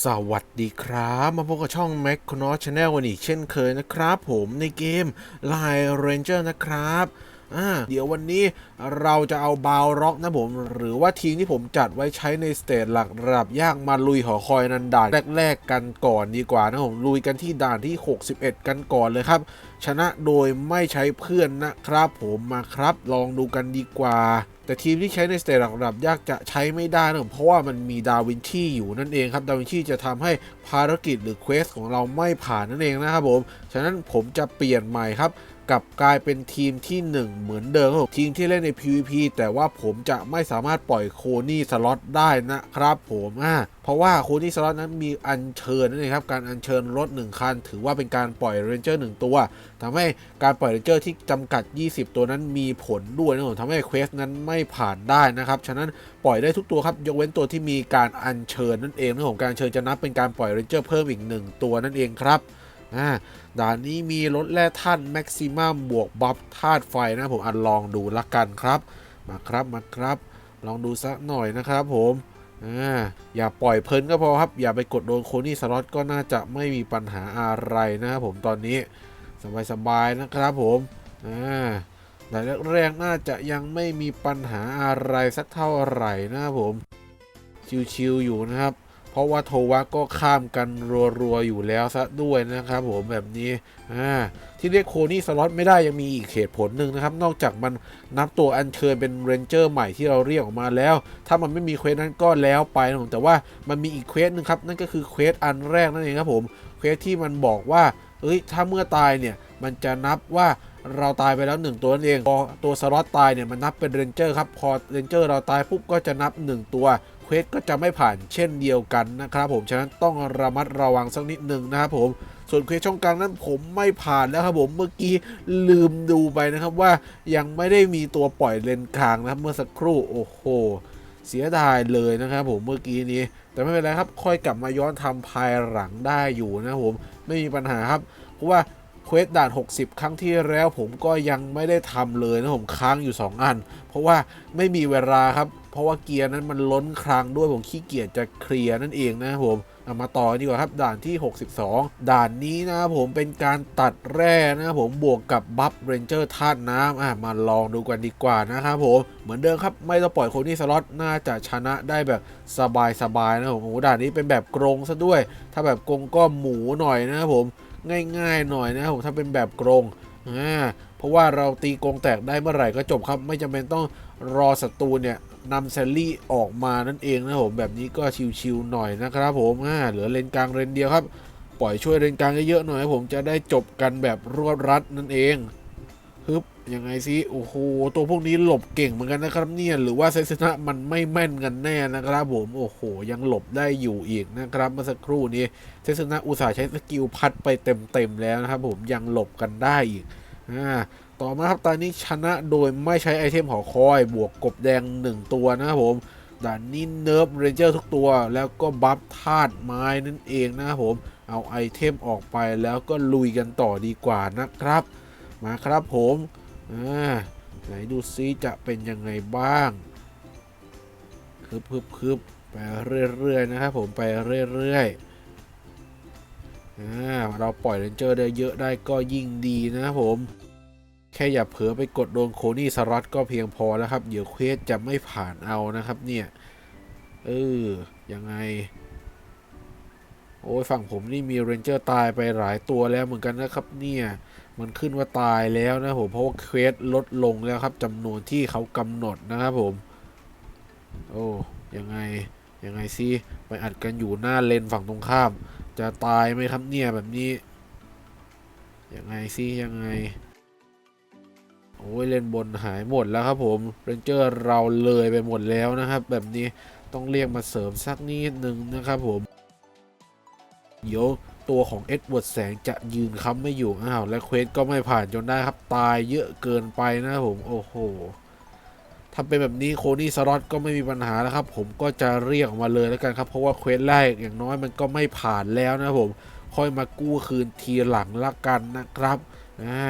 สวัสดีครับ มาพบกับช่อง m a c c o n o Channel กันอีกเช่นเคยนะครับผมในเกม Line Ranger นะครับอ่าเดี๋ยววันนี้เราจะเอาบาวร็อกนะผม หรือว่าทีมที่ผมจัดไว้ใช้ในสเตจหลักระดับยากมาลุยหอคอยนันด่านแรกๆกันก่อนดีกว่านะผม ลุยกันที่ด่านที่ 61 กันก่อนเลยครับ ชนะโดยไม่ใช้เพื่อนนะครับผมมาครับ ลองดูกันดีกว่า แต่ทีมที่ใช้ในสเตจระดับยากจะใช้ไม่ได้นะเพราะว่ามันมีดาวินชีอยู่นั่นเองครับ ดาวินชีจะทำให้ภารกิจหรือเควสของเราไม่ผ่านนั่นเองนะครับผม ฉะนั้นผมจะเปลี่ยนใหม่ครับ กลับกลายเป็นทีมที่ 1 เหมือนเดิมครับทีมที่เล่นใน PVP แต่ว่าผมจะไม่สามารถปล่อยโคนี่สล็อตได้นะครับผมอ่าเพราะว่าโคนี่สล็อตนั้นมีอัญเชิญนั่นเองครับการอัญเชิญรถ 1 คัน ถือว่าเป็นการปล่อยเรนเจอร์1ตัวทำให้การปล่อยเรนเจอร์ที่จำกัด 20 ตัวนั้นมีผลด้วยนะผมทำให้เควสนั้นไม่ผ่านได้นะครับฉะนั้นปล่อยได้ทุกตัวครับยกเว้นตัวที่มีการอัญเชิญนั่นเองนะผมการเชิญจะนับเป็นการปล่อยเรนเจอร์เพิ่มอีก 1 ตัวนั่นเองครับ อ่าด่านนี้มีรถแร่ธาตุแม็กซิมัมบวกบัฟธาตุไฟนะผมอันลองดูละกันครับ มาครับมาครับ ลองดูสักหน่อยนะครับผมอ่าอย่าปล่อยเพลินก็พอครับ อย่าไปกดโดนโคนี่สล็อตก็น่าจะไม่มีปัญหาอะไรนะครับผมตอนนี้สบายๆนะครับผมอ่าด่าแรกๆน่าจะยังไม่มีปัญหาอะไรสักเท่าไหร่นะครับผม ชิวๆอยู่นะครับ เพราะว่าโทวะก็ข้ามกันรัวๆอยู่แล้วซะด้วยนะครับผมแบบนี้อ่าที่เรียกโคนี่สล็อตไม่ได้ยังมีอีกเหตุผลหนึ่งนะครับ นอกจากมันนับตัวอัญเชิญเป็นเรนเจอร์ใหม่ที่เราเรียกออกมาแล้ว ถ้ามันไม่มีเควสนั้นก็แล้วไปนะผมแต่ว่ามันมีอีกเควสหนึ่งครับ นั่นก็คือเควสอันแรกนั่นเองครับผมเควสที่มันบอกว่าเอ้ยถ้าเมื่อตายเนี่ยมันจะนับว่าเราตายไปแล้ว 1 ตัวนั่นเองพอตัวสล็อตตายเนี่ยมันนับเป็นเรนเจอร์ครับ พอเรนเจอร์เราตายปุ๊บก็จะนับ 1 ตัว ควสก็จะไม่ผ่านเช่นเดียวกันนะครับผม ฉะนั้นต้องระมัดระวังสักนิดหนึ่งนะครับผม ส่วนเควสช่องกลางนั้นผมไม่ผ่านแล้วครับผม เมื่อกี้ลืมดูไปนะครับว่ายังไม่ได้มีตัวปล่อยเลนกลางนะครับเมื่อสักครู่ โอ้โห เสียดายเลยนะครับผมเมื่อกี้นี้ แต่ไม่เป็นไรครับ ค่อยกลับมาย้อนทำภายหลังได้อยู่นะครับผม ไม่มีปัญหาครับ เพราะว่าเควสด่าน 60 ครั้งที่แล้วผมก็ยังไม่ได้ทำเลยนะผมค้างอยู่ 2 อัน เพราะว่าไม่มีเวลาครับ เพราะว่าเกียร์นั้นมันล้นครั้งด้วยผมขี้เกียจจะเคลียร์นั่นเองนะครับผมเอามาต่อดีกว่าครับด่านที่ 62 ด่านนี้นะครับผมเป็นการตัดแร่นะครับผมบวกกับบัฟเรนเจอร์ธาตุน้ำอะมาลองดูกันดีกว่านะครับผมเหมือนเดิมครับไม่ต้องปล่อยคนี่สล็อตน่าจะชนะได้แบบสบายๆนะครับผมโอ้ด่านนี้เป็นแบบกรงซะด้วย ถ้าแบบกรงก็หมูหน่อยนะครับผมง่ายๆหน่อยนะครับผมถ้าเป็นแบบกรงอ่าเพราะว่าเราตีกรงแตกได้เมื่อไหร่ก็จบครับ ไม่จำเป็นต้องรอศัตรูเนี่ย นำแซลลี่ออกมานั่นเองนะครับผมแบบนี้ก็ชิวๆหน่อยนะครับผมอ่าเหลือเลนกลางเลนเดียวครับ ปล่อยช่วยเลนกลางเยอะๆหน่อยผมจะได้จบกันแบบรวดรัดนั่นเองฮึบยังไงสิโอ้โหตัวพวกนี้หลบเก่งเหมือนกันนะครับเนี่ยหรือว่าไซสนะมันไม่แม่นกันแน่นะครับผมโอ้โห ยังหลบได้อยู่อีกนะครับเมื่อสักครู่นี้เซสนาอุตสาห์ใช้สกิลพัดไปเต็มๆแล้วนะครับผมยังหลบกันได้อีกอ่า ต่อมาครับตอนนี้ชนะโดยไม่ใช้ไอเทมหอคอย บวกกบแดง 1 ตัวนะครับผมด่านนี้เนิร์ฟเรนเจอร์ทุกตัว แล้วก็บัฟธาตุไม้นั่นเองนะครับผม เอาไอเทมออกไปแล้วก็ลุยกันต่อดีกว่านะครับ มาครับผมอ่าไหนดูซิจะเป็นยังไงบ้างคึบคึบคึบไปเรื่อยๆนะครับผมไปเรื่อยๆอ่าเราปล่อยเรนเจอร์ได้เยอะได้ก็ยิ่งดีนะครับผม แค่อย่าเผลอไปกดโดนโคนี่สล็อตก็เพียงพอแล้วครับ เดี๋ยวเควสจะไม่ผ่านเอานะครับ เนี่ยเออยังไง โอ้ยฝั่งผมนี่มีเรนเจอร์ตายไปหลายตัวแล้วเหมือนกันนะครับ เนี่ยมันขึ้นว่าตายแล้วนะผมเพราะว่าเควสลดลงแล้วครับจำนวนที่เขากำหนดนะครับผม โอ้ยังไงยังไงซิไปอัดกันอยู่หน้าเลนฝั่งตรงข้าม จะตายไหมครับเนี่ยแบบนี้ยังไงซิยังไง โอ้ยเล่นบนหายหมดแล้วครับผมเรนเจอร์เราเลยไปหมดแล้วนะครับ แบบนี้ต้องเรียกมาเสริมสักนิดหนึ่งนะครับผมเดี๋ยวตัวของเอ็ดเวิร์ดแสงจะยืนค้ำไม่อยู่อ้าวและเควสก็ไม่ผ่านจนได้ครับตายเยอะเกินไปนะครับผมโอ้โหถ้าเป็นแบบนี้โคนี่สล็อตก็ไม่มีปัญหาแล้วครับ ผมก็จะเรียกออกมาเลยแล้วกันครับ เพราะว่าเควสแรกอย่างน้อยมันก็ไม่ผ่านแล้วนะผม ค่อยมากู้คืนทีหลังละกันนะครับอ่า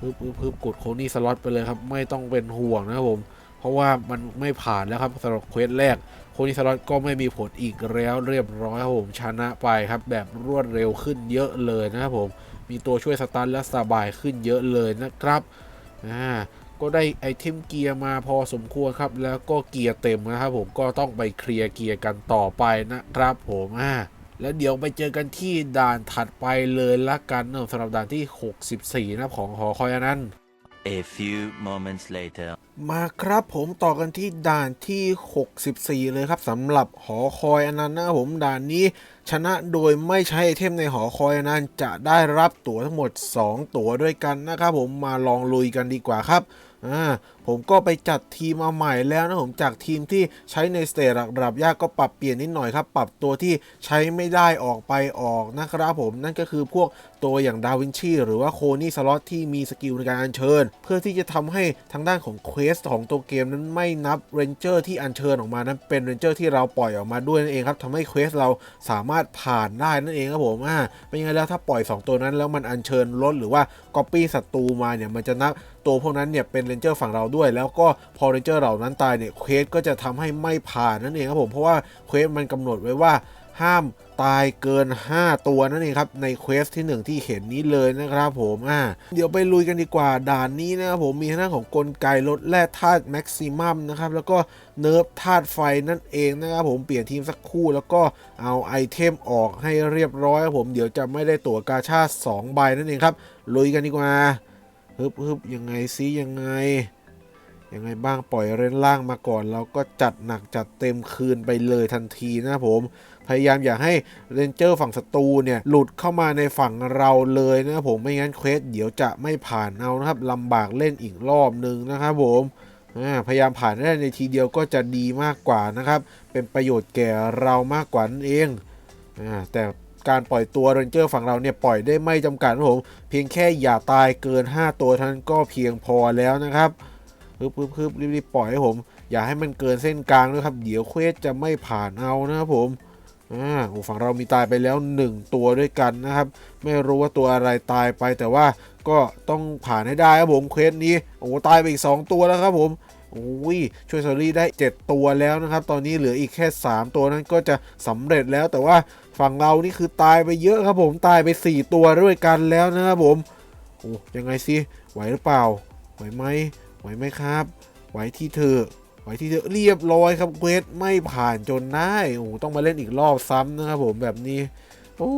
พึบพึบพึบกดโคนี่สล็อตไปเลยครับ ไม่ต้องเป็นห่วงนะครับผม เพราะว่ามันไม่ผ่านแล้วครับสำหรับเควสแรก โคนี่สล็อตก็ไม่มีผลอีกแล้วเรียบร้อยครับผมชนะไปครับ แบบรวดเร็วขึ้นเยอะเลยนะครับผม มีตัวช่วยสตันและสบายขึ้นเยอะเลยนะครับอ่าก็ได้ไอเทมเกียร์มาพอสมควรครับ แล้วก็เกียร์เต็มนะครับผมก็ต้องไปเคลียร์เกียร์กันต่อไปนะครับผมอ่า แล้วเดี๋ยวไปเจอกันที่ด่านถัดไปเลยละกันเนอะสำหรับด่านที่ 64 นะครับของหอคอยอันนั้น A few moments later. มาครับผมต่อกันที่ด่านที่ 64 เลยครับสำหรับหอคอยอันนั้นนะครับผมด่านนี้ชนะโดยไม่ใช้ไอเทมในหอคอยอันนั้นจะได้รับตั๋วทั้งหมด 2 ตั๋วด้วยกันนะครับผมมาลองลุยกันดีกว่าครับอ่าผมก็ไปจัดทีมมาใหม่แล้วนะผมจากทีมที่ใช้ในสเตจระดับยากก็ปรับเปลี่ยนนิดหน่อยครับ ปรับตัวที่ใช้ไม่ได้ออกไปออกนะครับผมนั่นก็คือพวกตัวอย่างดาวินชีหรือว่าโคนี่สล็อตที่มีสกิลในการอัญเชิญ เพื่อที่จะทำให้ทางด้านของเควสของตัวเกมนั้นไม่นับเรนเจอร์ที่อัญเชิญออกมานั้นเป็นเรนเจอร์ที่เราปล่อยออกมาด้วยนั่นเองครับทำให้เควสเราสามารถผ่านได้นั่นเองครับผมอ่าเป็นยังไงแล้วถ้าปล่อย 2 ตัวนั้นแล้วมันอัญเชิญรถหรือว่าก๊อปปี้ศัตรูมาเนี่ยมันจะนับตัวพวกนั้นเนี่ยเป็นเรนเจอร์ฝั่งเราด้วย แล้วก็พอเรนเจอร์เหล่านั้นตายเนี่ยเควสก็จะทำให้ไม่ผ่านนั่นเองครับผมเพราะว่าเควสมันกำหนดไว้ว่าห้ามตายเกิน 5 ตัวนั่นเองครับในเควสที่ 1 ที่เห็นนี้เลยนะครับผมอ่าเดี๋ยวไปลุยกันดีกว่าด่านนี้นะครับผมมีทางด้านของกลไกลดแร่ธาตุแม็กซิมัมนะครับแล้วก็เนิร์ฟธาตุไฟนั่นเองนะครับผมเปลี่ยนทีมสักคู่แล้วก็เอาไอเทมออกให้เรียบร้อยครับผมเดี๋ยวจะไม่ได้ตั๋วกาชาติ2ใบนั่นเองครับลุยกันดีกว่าฮึบฮึบยังไงซิยังไง ยังไงบ้างปล่อยเรนล่างมาก่อนเราก็จัดหนักจัดเต็มคืนไปเลยทันทีนะผม พยายามอย่าให้เรนเจอร์ฝั่งศัตรูเนี่ยหลุดเข้ามาในฝั่งเราเลยนะผมไม่งั้นเควสเดี๋ยวจะไม่ผ่านเอานะครับลำบากเล่นอีกรอบหนึ่งนะครับผมพยายามผ่านได้ในทีเดียวก็จะดีมากกว่านะครับ เป็นประโยชน์แก่เรามากกว่านั่นเองอแต่การปล่อยตัวเรนเจอร์ฝั่งเราเนี่ยปล่อยได้ไม่จำกัดนะผม เพียงแค่อย่าตายเกิน 5 ตัวท่านก็เพียงพอแล้วนะครับ พึบพึบพึบรีบๆปล่อยให้ผม อย่าให้มันเกินเส้นกลางด้วยครับ เดี๋ยวเควสจะไม่ผ่านเอานะครับผมอ่าโอ้ฝั่งเรามีตายไปแล้ว 1 ตัวด้วยกันนะครับ ไม่รู้ว่าตัวอะไรตายไปแต่ว่าก็ต้องผ่านให้ได้ครับผมเควสนี้โอ้ตายไปอีก 2 ตัวแล้วครับผมโอ้ยช่วยซอรี่ได้ 7 ตัวแล้วนะครับ ตอนนี้เหลืออีกแค่ 3 ตัวนั้นก็จะสำเร็จแล้ว แต่ว่าฝั่งเรานี่คือตายไปเยอะครับผมตายไป 4 ตัวด้วยกันแล้วนะครับผมโอ้ยังไงสิไหวหรือเปล่าไหวไหม ไหวไหมครับ ไหวที่เธอไหวที่เธอเรียบร้อยครับเควสไม่ผ่านจนได้โอ้โหต้องมาเล่นอีกรอบซ้ำนะครับผมแบบนี้โอ้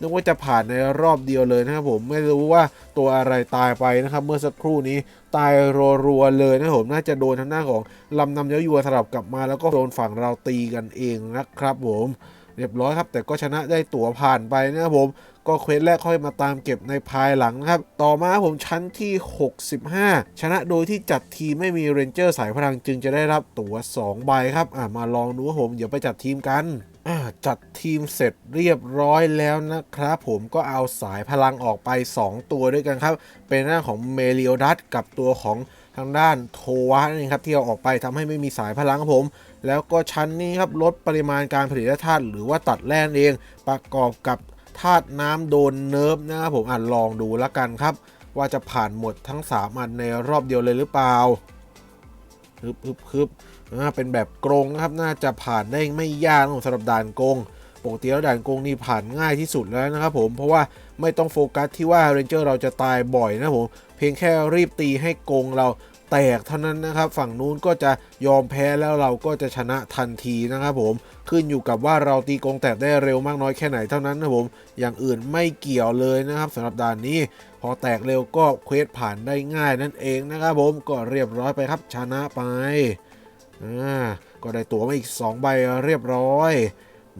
นึกว่าจะผ่านในรอบเดียวเลยนะครับผมไม่รู้ว่าตัวอะไรตายไปนะครับ เมื่อสักครู่นี้ตายรัวๆเลยนะครับผมน่าจะโดนทางหน้าของลำนำเย้ายวนสลับกลับมา แล้วก็โดนฝั่งเราตีกันเองนะครับผม เรียบร้อยครับ แต่ก็ชนะได้ตั๋วผ่านไปนะครับผม ก็เควสแรกค่อยมาตามเก็บในภายหลังนะครับ ต่อมาผมชั้นที่ 65 ชนะโดยที่จัดทีมไม่มีเรนเจอร์สายพลังจึงจะได้รับตั๋ว 2 ใบครับ อ่ามาลองดูผม เดี๋ยวไปจัดทีมกันจัดทีมเสร็จเรียบร้อยแล้วนะครับผมก็เอาสายพลังออกไป 2 ตัวด้วยกันครับ เป็นหน้าของเมเลียดัสกับตัวของทางด้านโทวะนั่ครับที่เอาออกไปทำให้ไม่มีสายพลังครับผม แล้วก็ชั้นนี้ครับลดปริมาณการผลิตธาตุหรือว่าตัดแร่นั่นเอง ประกอบกับธาตุน้ำโดนเนิร์ฟนะครับผมอ่านลองดูล้วกันครับ ว่าจะผ่านหมดทั้ง 3 อันในรอบเดียวเลยหรือเปล่าฮึบฮึบฮึบอ่าเป็นแบบกรงนะครับน่าจะผ่านได้ไม่ยากสำหรับด่านกรงปกติแล้วด่านกรงนี่ผ่านง่ายที่สุดแล้วนะครับผมเพราะว่าไม่ต้องโฟกัสที่ว่าเรนเจอร์เราจะตายบ่อยนะผมเพียงแค่รีบตีให้กรงเรา แตกเท่านั้นนะครับ ฝั่งนู้นก็จะยอมแพ้แล้วเราก็จะชนะทันทีนะครับผมขึ้นอยู่กับว่าเราตีกงแตกได้เร็วมากน้อยแค่ไหนเท่านั้นนะครับผมอย่างอื่นไม่เกี่ยวเลยนะครับสำหรับด่านนี้ พอแตกเร็วก็เควสผ่านได้ง่ายนั่นเองนะครับผมก็เรียบร้อยไปครับชนะไปอ่าก็ได้ตั๋วมาอีก 2 ใบเรียบร้อย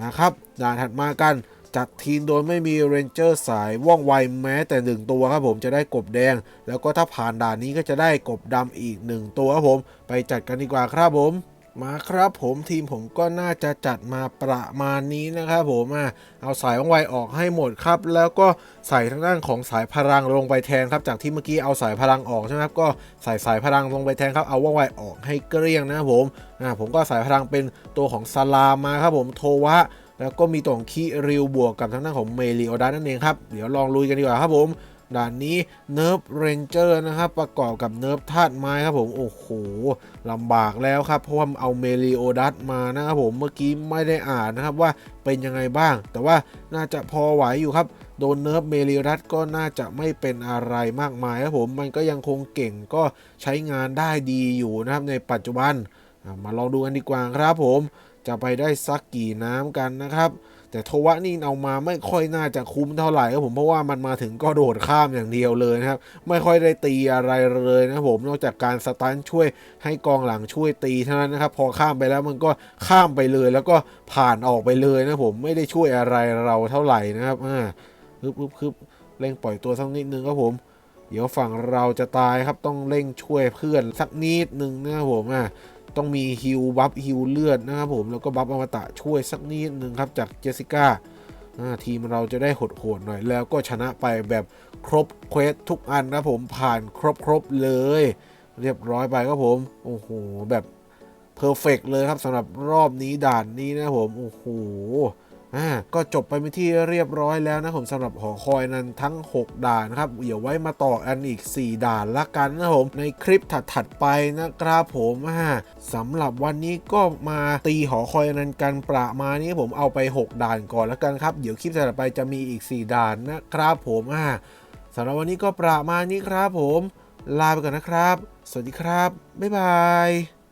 นะครับด่านถัดมากัน จัดทีมโดยไม่มีเรนเจอร์สายว่องไวแม้แต่หนึ่งตัวครับผมจะได้กบแดง แล้วก็ถ้าผ่านด่านนี้ก็จะได้กบดำอีกหนึ่งตัวครับผม ไปจัดกันดีกว่าครับผมมาครับผมทีมผมก็น่าจะจัดมาประมาณนี้นะครับผมอะเอาสายว่องไวออกให้หมดครับ แล้วก็ใส่ทางด้านของสายพลังลงไปแทนครับ จากที่เมื่อกี้เอาสายพลังออกใช่ไหมครับก็ใส่สายพลังลงไปแทนครับเอาว่องไวออกให้เกลี้ยงนะครับผมอ่าผมก็สายพลังเป็นตัวของซาลามมาครับผมโทวะ แล้วก็มีตัวของคีริวบวกกับทางด้านของเมลิโอดานั่นเองครับ เดี๋ยวลองลุยกันดีกว่าครับผม ด่านนี้เนิร์ฟเรนเจอร์นะครับ ประกอบกับเนิร์ฟธาตุไม้ครับผม โอ้โหลำบากแล้วครับ เพราะว่าเอาเมลิโอดัสมานะครับผม เมื่อกี้ไม่ได้อ่านนะครับว่าเป็นยังไงบ้าง แต่ว่าน่าจะพอไหวอยู่ครับ โดนเนิร์ฟเมลิโอดัสก็น่าจะไม่เป็นอะไรมากมายครับผม มันก็ยังคงเก่งก็ใช้งานได้ดีอยู่นะครับในปัจจุบัน มาลองดูกันดีกว่าครับผม จะไปได้สักกี่น้ำกันนะครับ แต่โทวะนี่เอามาไม่ค่อยน่าจะคุ้มเท่าไหร่ครับผมเพราะว่ามันมาถึงก็โดดข้ามอย่างเดียวเลยนะครับ ไม่ค่อยได้ตีอะไรเลยนะผมนอกจากการสตันช่วยให้กองหลังช่วยตีเท่านั้นนะครับ พอข้ามไปแล้วมันก็ข้ามไปเลย แล้วก็ผ่านออกไปเลยนะผมไม่ได้ช่วยอะไรเราเท่าไหร่นะครับอ่าฮึบฮึบฮึบเร่งปล่อยตัวสักนิดนึงครับผม เดี๋ยวฝั่งเราจะตายครับต้องเร่งช่วยเพื่อนสักนิดนึงนะครับผมอะ ต้องมีฮิลบัฟฮิลเลือดนะครับผมแล้วก็บัฟอมตะช่วยสักนิดนึงครับจากเจสสิก้าทีมเราจะได้หดโหดหน่อยแล้วก็ชนะไปแบบครบเควสทุกอันนะผมผ่านครบครบเลย เรียบร้อยไปครับผม โอ้โห แบบเพอร์เฟกเลยครับสำหรับรอบนี้ด่านนี้นะผม โอ้โห อ่าก็จบไปเป็นที่เรียบร้อยแล้วนะผมสำหรับหอคอยนั้นทั้ง 6 ด่านนะครับเดี๋ยวไว้มาต่อกันอีก 4 ด่านละกันนะครับผมในคลิปถัดๆไปนะครับผมอ่าสำหรับวันนี้ก็มาตีหอคอยนั้นกันประมาณนี้ผมเอาไป 6 ด่านก่อนละกันครับ เดี๋ยวคลิปถัดไปจะมีอีก 4 ด่านนะครับผมอ่าสำหรับวันนี้ก็ประมาณนี้ครับผม ลาไปก่อนนะครับ สวัสดีครับ บ๊ายบาย